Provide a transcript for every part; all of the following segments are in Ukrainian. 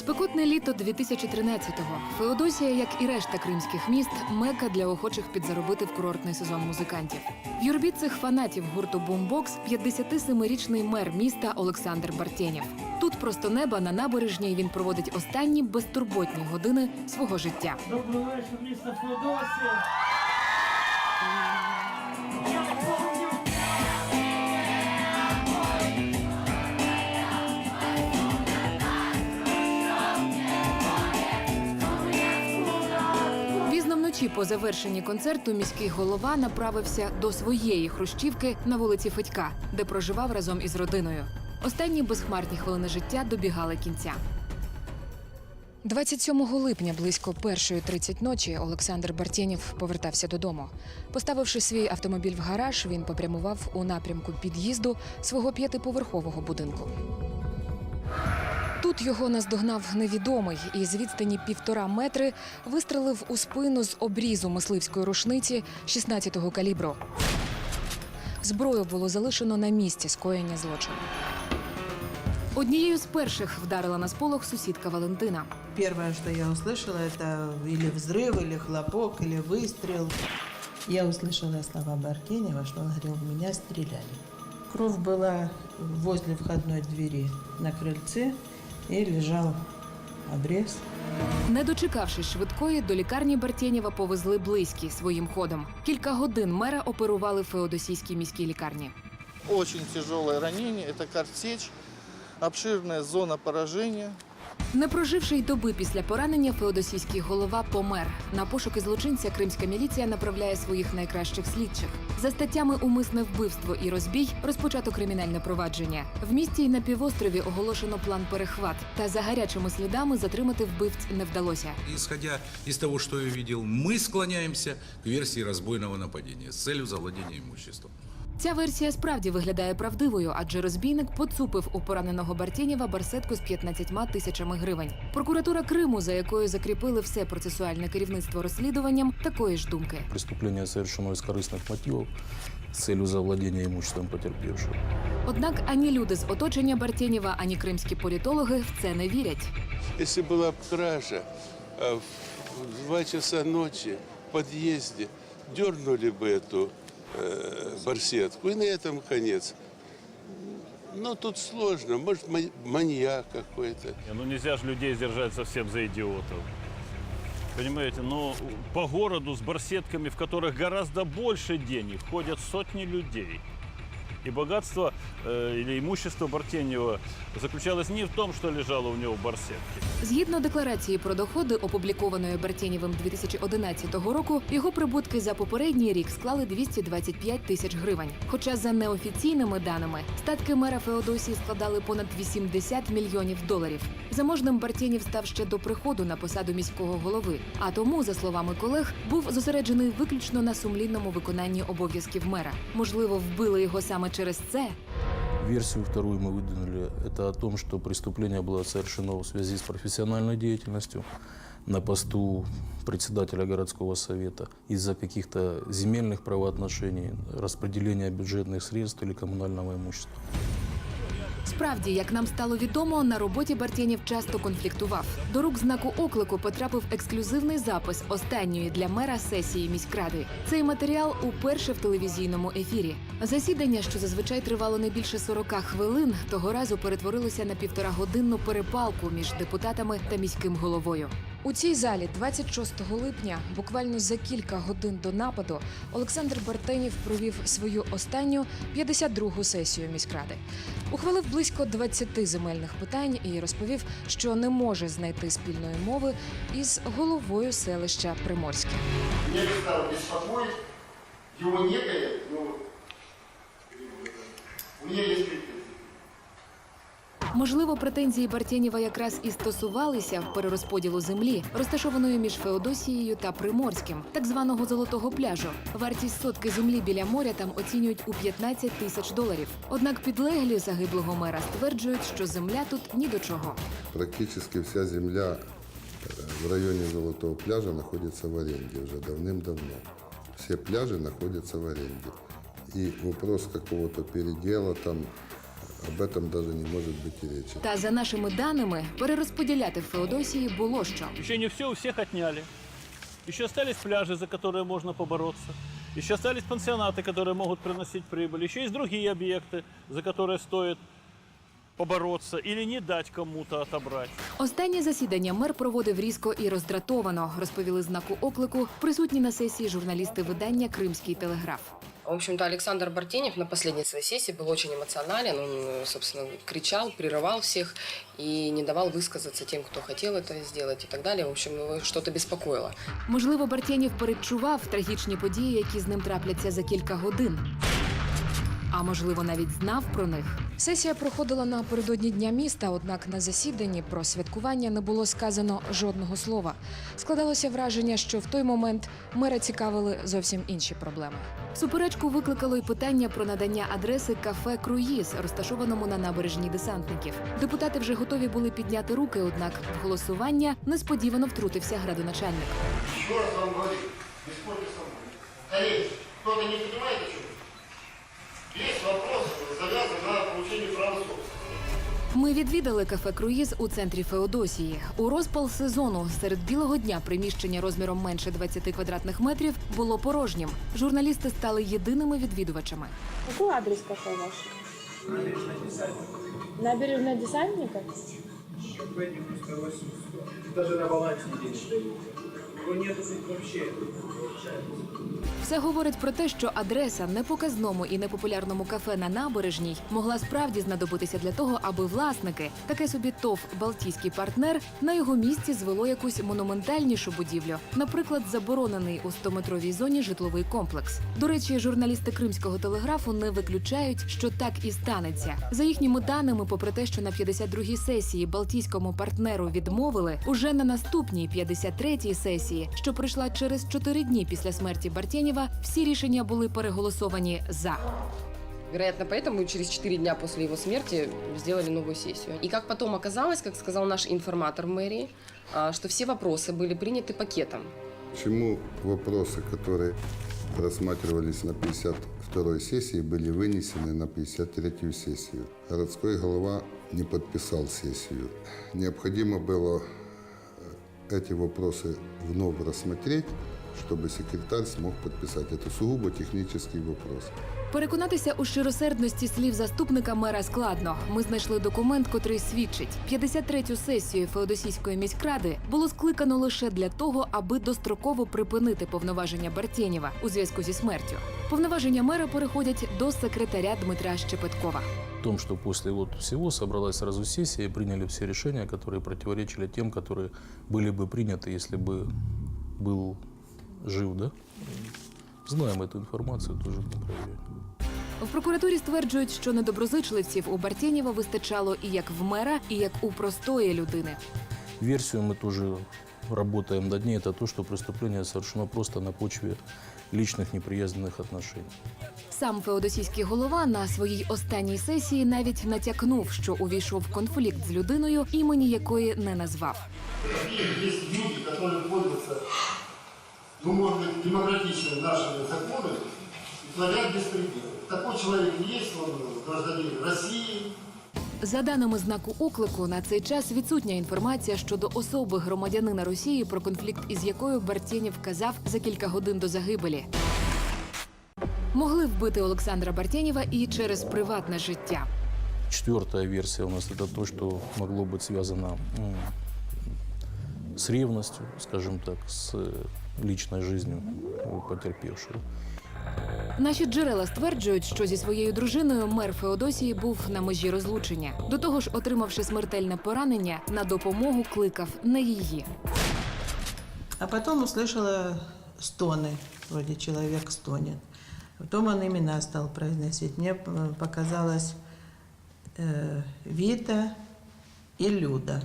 Спекотне літо 2013-го. Феодосія, як і решта кримських міст, мека для охочих підзаробити в курортний сезон музикантів. В юрбі цих фанатів гурту Бумбокс 57-річний мер міста Олександр Бартєнєв. Тут просто неба на набережній він проводить останні безтурботні години свого життя. Добрий вечір, місто Феодосія. Вночі по завершенні концерту міський голова направився до своєї хрущівки на вулиці Федька, де проживав разом із родиною. Останні безхмарні хвилини життя добігали кінця. 27 липня близько 1.30 ночі Олександр Бартєнєв повертався додому. Поставивши свій автомобіль в гараж, він попрямував у напрямку під'їзду свого п'ятиповерхового будинку. Тут його наздогнав невідомий і з відстані півтора метри вистрелив у спину з обрізу мисливської рушниці 16-го калібру. Зброю було залишено на місці скоєння злочину. Однією з перших вдарила на сполох сусідка Валентина. Первое, что я услышала, это или взрыв, или хлопок, или выстрел. Я услышала слова Бартенева, что он говорил, в меня стреляли. Кровь была возле входной двери на крыльце и лежал обрез. Не дочекавшись швидкої, до лікарні Бартєнєва повезли близькі своїм ходом. Кілька годин мера оперували в Феодосійській міській лікарні. Очень тяжелое ранение, это картечь, обширная зона поражения. Не проживши й доби після поранення, феодосійський голова помер. На пошуки злочинця кримська міліція направляє своїх найкращих слідчих. За статтями умисне вбивство і розбій розпочато кримінальне провадження. В місті й на півострові оголошено план перехват. Та за гарячими слідами затримати вбивць не вдалося. Исходя из того, что я видел, мы склоняемся к версии разбойного нападения с целью завладения имуществом. Ця версія справді виглядає правдивою, адже розбійник поцупив у пораненого Бартєнєва барсетку з 15 тисячами гривень. Прокуратура Криму, за якою закріпили все процесуальне керівництво розслідуванням, такої ж думки. Преступление совершено из корыстных мотивов с целью завладения имуществом потерпевшего. Однак ані люди з оточення Бартєнєва, ані кримські політологи в це не вірять. Если была б кража, а в два часа ночи в подъезде дернули бы эту э, барсетку, и на этом конец. Ну, тут сложно. Может, ма- маньяк какой-то. Не, Ну нельзя же людей держать совсем за идиотов. Понимаете, но по городу с барсетками, в которых гораздо больше денег, ходят сотни людей. И богатство э, или имущество Бартенева заключалось не в том, что лежало у него в барсетке. Згідно декларації про доходи, опублікованої Бартєнєвим 2011 року, його прибутки за попередній рік склали 225 тисяч гривень. Хоча за неофіційними даними статки мера Феодосії складали понад 80 мільйонів доларів. Заможним Бартєнєв став ще до приходу на посаду міського голови. А тому, за словами колег, був зосереджений виключно на сумлінному виконанні обов'язків мера. Можливо, вбили його саме через це. Версию вторую мы выдвинули. Это о том, что преступление было совершено в связи с профессиональной деятельностью на посту председателя городского совета из-за каких-то земельных правоотношений, распределения бюджетных средств или коммунального имущества. Справді, як нам стало відомо, на роботі Бартєнєв часто конфліктував. До рук знаку оклику потрапив ексклюзивний запис останньої для мера сесії міськради. Цей матеріал уперше в телевізійному ефірі. Засідання, що зазвичай тривало не більше 40 хвилин, того разу перетворилося на півторагодинну перепалку між депутатами та міським головою. У цій залі 26 липня, буквально за кілька годин до нападу, Олександр Бартенєв провів свою останню 52-гу сесію міськради. Ухвалив близько 20 земельних питань і розповів, що не може знайти спільної мови із головою селища Приморське. Меня перестало беспокоить его некое, ну, у есть претензии. Можливо, претензії Бартєнєва якраз і стосувалися перерозподілу землі, розташованої між Феодосією та Приморським, так званого золотого пляжу. Вартість сотки землі біля моря там оцінюють у 15 тисяч доларів. Однак підлеглі загиблого мера стверджують, що земля тут ні до чого. Практически вся земля э, в районе Золотого пляжа находится в аренде уже давным-давно. Все пляжи находятся в аренде. И вопрос какого-то там об этом даже не может быть и речи. Та за нашими даними, перерозподіляти в Феодосії було що. Еще не все у всех отняли. Еще остались пляжи, за которые можно побороться. Еще остались пансионаты, которые могут приносить прибыль. Еще есть другие объекты, за которые стоит побороться или не дать кому-то отобрать. Останнє засідання мер проводив різко і роздратовано, розповіли знаку оклику присутні на сесії журналісти видання Кримський телеграф. В общем-то, Александр Бартенев на последней своей сессии был очень эмоционален. Он, э, собственно, кричал, прерывал всех и не давал высказаться тем, кто хотел это сделать и так далее. В общем, его что-то беспокоило. Можливо, Бартєнів передчував трагічні події, які з ним трапляться за кілька годин. А можливо, навіть знав про них. Сесія проходила напередодні дня міста, однак на засіданні про святкування не було сказано жодного слова. Складалося враження, що в той момент мера цікавили зовсім інші проблеми. Суперечку викликало й питання про надання адреси кафе Круїз, розташованому на набережній десантників. Депутати вже готові були підняти руки, однак в голосування несподівано втрутився градоначальник. Еще раз вам спорьте со мной. Не понимает, Ми відвідали кафе Круїз у центрі Феодосії. У розпал сезону серед білого дня приміщення розміром менше 20 квадратних метрів було порожнім. Журналісти стали єдиними відвідувачами. Какой адрес кафе ваш? Набережная десантника? Даже на балансе денег дают. Его нету вообще. Все говорить про те, що адреса непоказному і непопулярному кафе на набережній могла справді знадобитися для того, аби власники, таке собі ТОВ Балтійський партнер, на його місці звело якусь монументальнішу будівлю, наприклад, заборонений у 100-метровій зоні житловий комплекс. До речі, журналісти кримського телеграфу не виключають, що так і станеться. За їхніми даними, попри те, що на 52-й сесії Балтійському партнеру відмовили, уже на наступній 53-й сесії, що прийшла через 4 дні після смерті Бартєнєва, всі рішення були переголосовані за. Вероятно, поэтому через 4 дня после его смерти сделали новую сессию. И как потом оказалось, как сказал наш информатор в мэрии, а, что все вопросы были приняты пакетом. Почему вопросы, которые рассматривались на 52-й сессии, были вынесены на 53-ю сессию? Городской голова не подписал сессию. Необходимо было э, эти вопросы вновь рассмотреть, чтобы секретарь смог подписать. Это сугубо технический вопрос. Переконатися у щиросердності слів заступника мера складно. Ми знайшли документ, котрий свідчить: 53-ю сесію Феодосійської міськради було скликано лише для того, аби достроково припинити повноваження Бартєнєва у зв'язку зі смертю. Повноваження мера переходять до секретаря Дмитра Щепеткова. В том, что после вот всего собралась сразу сессия и приняли все решения, которые противоречили тем, которые были бы приняты, если бы был жив, да? Знаем эту информацию, тоже будем проверять. В прокуратурі стверджують, що недоброзичливців у Бартєнєва вистачало і як в мера, і як у простої людини. Версию мы тоже работаем над ней. Это то, что преступление совершено просто на почве личных неприязненных отношений. Сам феодосійський голова на своїй останній сесії навіть натякнув, що увійшов в конфлікт з людиною, імені якої не назвав. Какие есть люди, которые пользуются, ну, может быть, демократичными нашими законами и творят беспредел. Такой человек есть, он гражданин России, За даними знаку оклику, на цей час відсутня інформація щодо особи громадянина Росії, про конфлікт із якою Бартєнєв казав за кілька годин до загибелі. Могли вбити Олександра Бартєнєва і через приватне життя. Четвертая версия у нас это то, что могло быть связано м, с ревностью, скажем так, с э, личной жизнью у потерпевшего. Наші джерела стверджують, що зі своєю дружиною мер Феодосії був на межі розлучення. До того ж, отримавши смертельне поранення, на допомогу кликав не її. А потом услышала стоны, вроде человек стонет. Потом он имена стал произносить. Мне э, показалось э, Вита и Люда.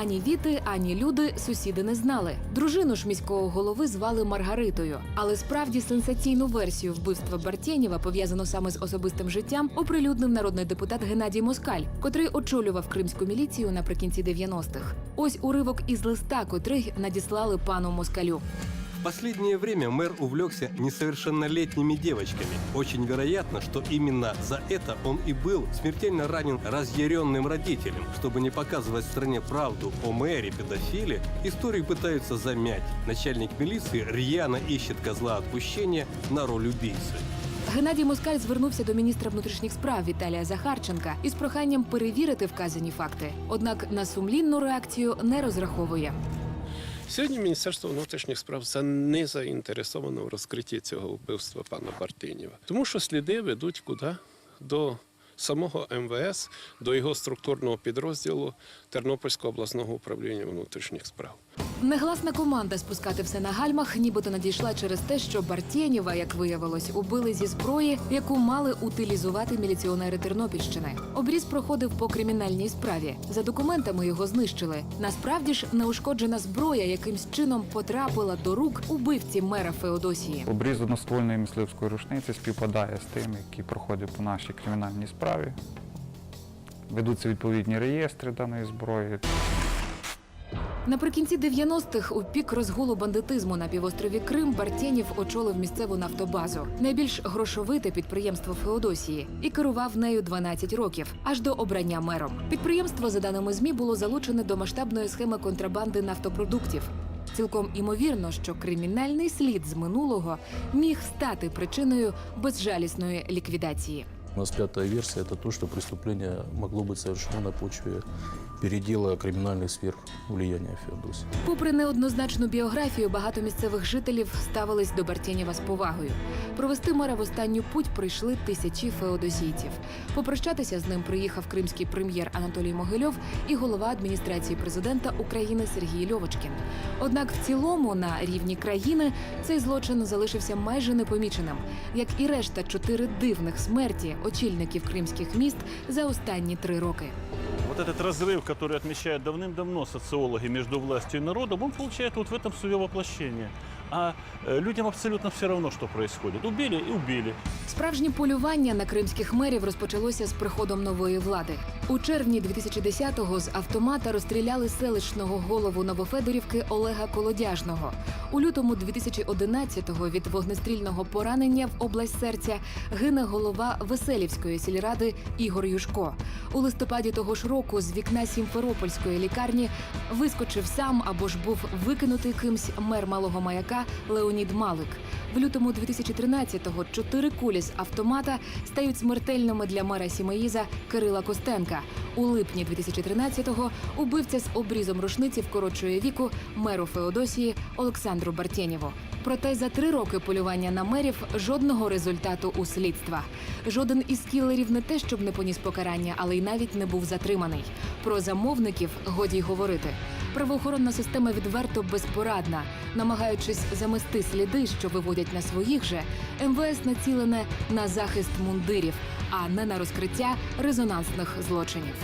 Ані Віти, ані люди сусіди не знали. Дружину ж міського голови звали Маргаритою. Але справді сенсаційну версію вбивства Бартєнєва, пов'язану саме з особистим життям, оприлюднив народний депутат Геннадій Москаль, котрий очолював кримську міліцію наприкінці 90-х. Ось уривок із листа, котрий надіслали пану Москалю. В последнее время мэр увлекся несовершеннолетними девочками. Очень вероятно, что именно за это он и был смертельно ранен разъяренным родителем. Чтобы не показывать стране правду о мэре педофиле, историю пытаются замять. Начальник милиции рьяно ищет козла отпущения на роль убийцы. Геннадій Москаль звернувся до міністра внутрішніх справ Віталія Захарченка із проханням перевірити вказані факти. Однак на сумлінну реакцію не розраховує. Сьогодні Міністерство внутрішніх справ не заінтересовано в розкритті цього вбивства пана Бартинєва, тому що сліди ведуть куди? До самого МВС, до його структурного підрозділу Тернопільського обласного управління внутрішніх справ. Негласна команда спускати все на гальмах, нібито надійшла через те, що Бартєнєва, як виявилось, убили зі зброї, яку мали утилізувати міліціонери Тернопільщини. Обріз проходив по кримінальній справі. За документами його знищили. Насправді ж неушкоджена зброя якимсь чином потрапила до рук убивці мера Феодосії. Обріз одноствольної мисливської рушниці співпадає з тим, який проходив по нашій кримінальній справі. Ведуться відповідні реєстри даної зброї. Наприкінці 90-х у пік розгулу бандитизму на півострові Крим Бартєнів очолив місцеву нафтобазу, найбільш грошовите підприємство Феодосії, і керував нею 12 років, аж до обрання мером. Підприємство, за даними змі, було залучене до масштабної схеми контрабанди нафтопродуктів. Цілком імовірно, що кримінальний слід з минулого міг стати причиною безжалісної ліквідації. У нас пятая версия – это то, что преступление могло быть совершено на почве передела криминальных сфер влияния Феодосии. Попри неоднозначну біографію, багато місцевих жителів ставились до Бартєнєва з повагою. Провести мера в останню путь прийшли тисячі феодосійців. Попрощатися з ним приїхав кримський прем'єр Анатолій Могильов і голова адміністрації президента України Сергій Льовочкін. Однак в цілому на рівні країни цей злочин залишився майже непоміченим, як і решта чотири дивних смерті очільників кримських міст за останні три роки. Вот этот разрыв, который отмечают давным-давно социологи между властью и народом, он получает вот в этом свое воплощение. а э, людям абсолютно все равно, что происходит. Убили и убили. Справжнє полювання на кримських мерів розпочалося з приходом нової влади. У червні 2010-го з автомата розстріляли селищного голову Новофедорівки Олега Колодяжного. У лютому 2011-го від вогнестрільного поранення в область серця гине голова Веселівської сільради Ігор Юшко. У листопаді того ж року з вікна Сімферопольської лікарні вискочив сам або ж був викинутий кимсь мер малого маяка Леонід Малик. В лютому 2013-го чотири кулі з автомата стають смертельними для мера Сімеїза Кирила Костенка. У липні 2013-го убивця з обрізом рушниці вкорочує віку меру Феодосії Олександру Бартєнєву. Проте за три роки полювання на мерів жодного результату у слідства. Жоден із кілерів не те, щоб не поніс покарання, але й навіть не був затриманий. Про замовників годі й говорити. Правоохоронна система відверто безпорадна, намагаючись замести сліди, що виводять на своїх же, МВС націлене на захист мундирів, а не на розкриття резонансних злочинів.